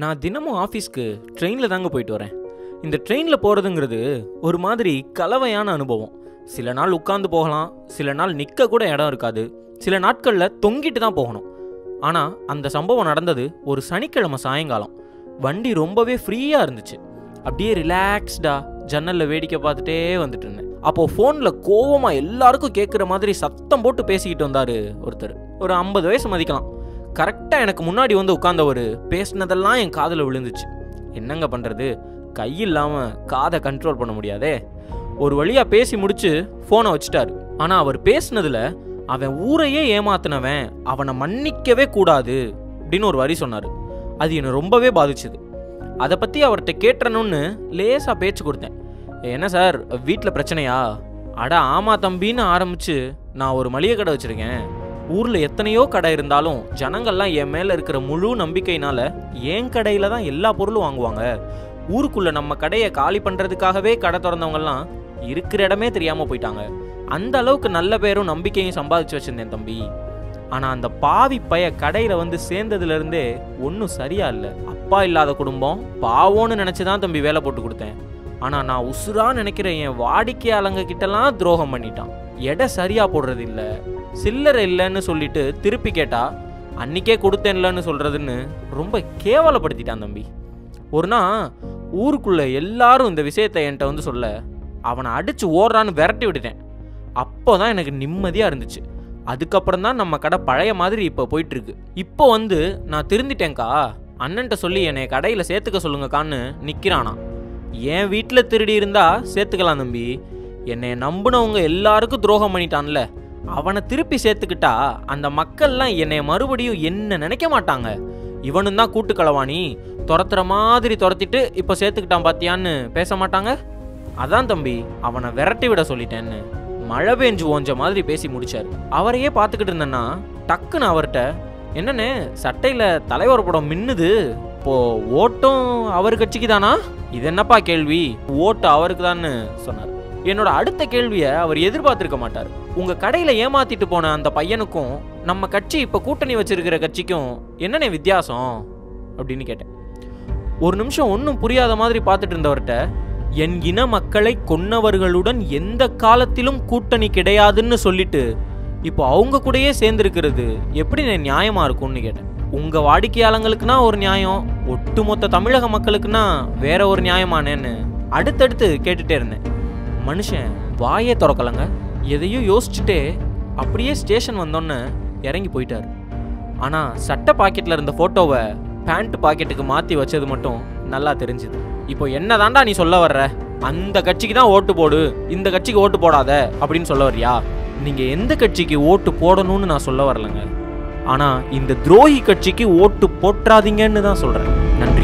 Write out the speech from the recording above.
நான் தினமும் ஆஃபீஸ்க்கு ட்ரெயினில் தாங்க போயிட்டு வரேன். இந்த ட்ரெயினில் போகிறதுங்கிறது ஒரு மாதிரி கலவையான அனுபவம். சில நாள் உட்காந்து போகலாம் சில நாள் நிற்க கூட இடம் இருக்காது. சில நாட்களில் தொங்கிட்டு தான் போகணும். ஆனால் அந்த சம்பவம் நடந்தது ஒரு சனிக்கிழமை சாயங்காலம். வண்டி ரொம்பவே ஃப்ரீயாக இருந்துச்சு. அப்படியே ரிலாக்ஸ்டாக ஜன்னலில் வேடிக்கை பார்த்துட்டே வந்துட்டு இருந்தேன். அப்போது ஃபோனில் கோவமாக எல்லாருக்கும் கேட்குற மாதிரி சத்தம் போட்டு பேசிக்கிட்டு வந்தார் ஒருத்தர். ஒரு ஐம்பது வயசு மதிக்கலாம். கரெக்டாக எனக்கு முன்னாடி வந்து உட்காந்தவர் பேசினதெல்லாம் என் காதில் விழுந்துச்சு. என்னங்க பண்ணுறது கை இல்லாமல் காதை கண்ட்ரோல் பண்ண முடியாதே. ஒரு வழியாக பேசி முடிச்சு ஃபோனை வச்சுட்டாரு. ஆனால் அவர் பேசினதில் அவன் ஊரையே ஏமாத்தினவன் அவனை மன்னிக்கவே கூடாது அப்படின்னு ஒரு வரி சொன்னார். அது என்னை ரொம்பவே பாதிச்சுது. அதை பற்றி அவர்கிட்ட கேட்டுறணும்னு லேசாக பேச்சு கொடுத்தேன். என்ன சார் வீட்டில் பிரச்சனையா? அட ஆமா தம்பின்னு ஆரம்பித்து நான் ஒரு மளிகை கடை வச்சுருக்கேன். ஊரில் எத்தனையோ கடை இருந்தாலும் ஜனங்கள்லாம் என் மேலே இருக்கிற முழு நம்பிக்கையினால என் கடையில் தான் எல்லா பொருளும் வாங்குவாங்க. ஊருக்குள்ளே நம்ம கடையை காலி பண்ணுறதுக்காகவே கடை திறந்தவங்கலாம் இருக்கிற இடமே தெரியாமல் போயிட்டாங்க. அந்த அளவுக்கு நல்ல பேரும் நம்பிக்கையும் சம்பாதிச்சு வச்சுருந்தேன் தம்பி. ஆனால் அந்த பாவி பைய கடையில் வந்து சேர்ந்ததுலேருந்தே ஒன்றும் சரியா இல்லை. அப்பா இல்லாத குடும்பம் பாவோன்னு நினச்சி தான் தம்பி வேலை போட்டு கொடுத்தேன். ஆனால் நான் உசுராக நினைக்கிற என் வாடிக்கையாளங்க கிட்டலாம் துரோகம் பண்ணிட்டான். எடை சரியா போடுறது இல்லை. சில்லறை இல்லைன்னு சொல்லிட்டு திருப்பி கேட்டா அன்னிக்கே கொடுத்தேன்லன்னு சொல்கிறதுன்னு ரொம்ப கேவலப்படுத்திட்டான் தம்பி. ஒரு நாள் ஊருக்குள்ளே எல்லாரும் இந்த விஷயத்தை என்கிட்ட வந்து சொல்ல அவனை அடித்து ஓடுறான்னு விரட்டி விட்டுட்டேன். அப்போ தான் எனக்கு நிம்மதியாக இருந்துச்சு. அதுக்கப்புறம் தான் நம்ம கடை பழைய மாதிரி இப்போ போயிட்டுருக்கு. இப்போ வந்து நான் திருந்திட்டேன்க்கா. அண்ணன்ட்ட சொல்லி என்னை கடையில் சேர்த்துக்க சொல்லுங்கக்கான்னு நிற்கிறானா என் வீட்டில் திருடி இருந்தா சேர்த்துக்கலாம் தம்பி. என்னை நம்பினவங்க எல்லாருக்கும் துரோகம் பண்ணிட்டான்ல. அவனை திருப்பி சேர்த்துக்கிட்டா அந்த மக்கள்லாம் என்னை மறுபடியும் என்ன நினைக்க மாட்டாங்க. இவனும் தான் கூட்டு துரத்துற மாதிரி துரத்திட்டு இப்போ சேர்த்துக்கிட்டான் பாத்தியான்னு பேச மாட்டாங்க? அதான் தம்பி அவனை விரட்டி விட சொல்லிட்டேன்னு. மழை பெஞ்சு ஓஞ்ச மாதிரி பேசி முடிச்சாரு. அவரையே பார்த்துக்கிட்டு இருந்தேன்னா டக்குன்னு அவர்கிட்ட என்னன்னு சட்டையில் தலைவர் படம் மின்னுது. இப்போ ஓட்டும் அவர் கட்சிக்கு தானா இது என்னப்பா கேள்வி? ஓட்டு அவருக்கு தான்னு சொன்னார். என்னோட அடுத்த கேள்வியை அவர் எதிர்பார்த்திருக்க மாட்டார். உங்க கடையில ஏமாத்திட்டு போன அந்த பையனுக்கும் நம்ம கட்சி இப்ப கூட்டணி வச்சிருக்கிற கட்சிக்கும் என்னண்ணே வித்தியாசம்? அப்படின்னு கேட்டேன். ஒரு நிமிஷம் ஒன்றும் புரியாத மாதிரி பார்த்துட்டு இருந்தவர்கிட்ட என் இன மக்களை கொன்னவர்களுடன் எந்த காலத்திலும் கூட்டணி கிடையாதுன்னு சொல்லிட்டு இப்போ அவங்க கூடயே சேர்ந்துருக்கிறது எப்படி நியாயமாக நியாயமா இருக்கும்னு கேட்டேன். உங்க வாடிக்கையாளங்களுக்குனா ஒரு நியாயம் ஒட்டுமொத்த தமிழக மக்களுக்குனா வேற ஒரு நியாயமானேன்னு அடுத்தடுத்து கேட்டுட்டே இருந்தேன். மனுஷன் வாயே திறக்கலங்க. எதையும் யோசிச்சுட்டே அப்படியே ஸ்டேஷன் வந்தோன்னே இறங்கி போயிட்டாரு. ஆனால் சட்டை பாக்கெட்டில் இருந்த ஃபோட்டோவை பேண்ட் பாக்கெட்டுக்கு மாற்றி வச்சது மட்டும் நல்லா தெரிஞ்சுது. இப்போ என்னதான்டா நீ சொல்ல வர்ற? அந்த கட்சிக்கு தான் ஓட்டு போடு இந்த கட்சிக்கு ஓட்டு போடாத அப்படின்னு சொல்ல வர்றியா? நீங்கள் எந்த கட்சிக்கு ஓட்டு போடணும்னு நான் சொல்ல வரலைங்க. ஆனால் இந்த துரோகி கட்சிக்கு ஓட்டு போட்டுறாதீங்கன்னு தான் சொல்கிறேன் நன்றி.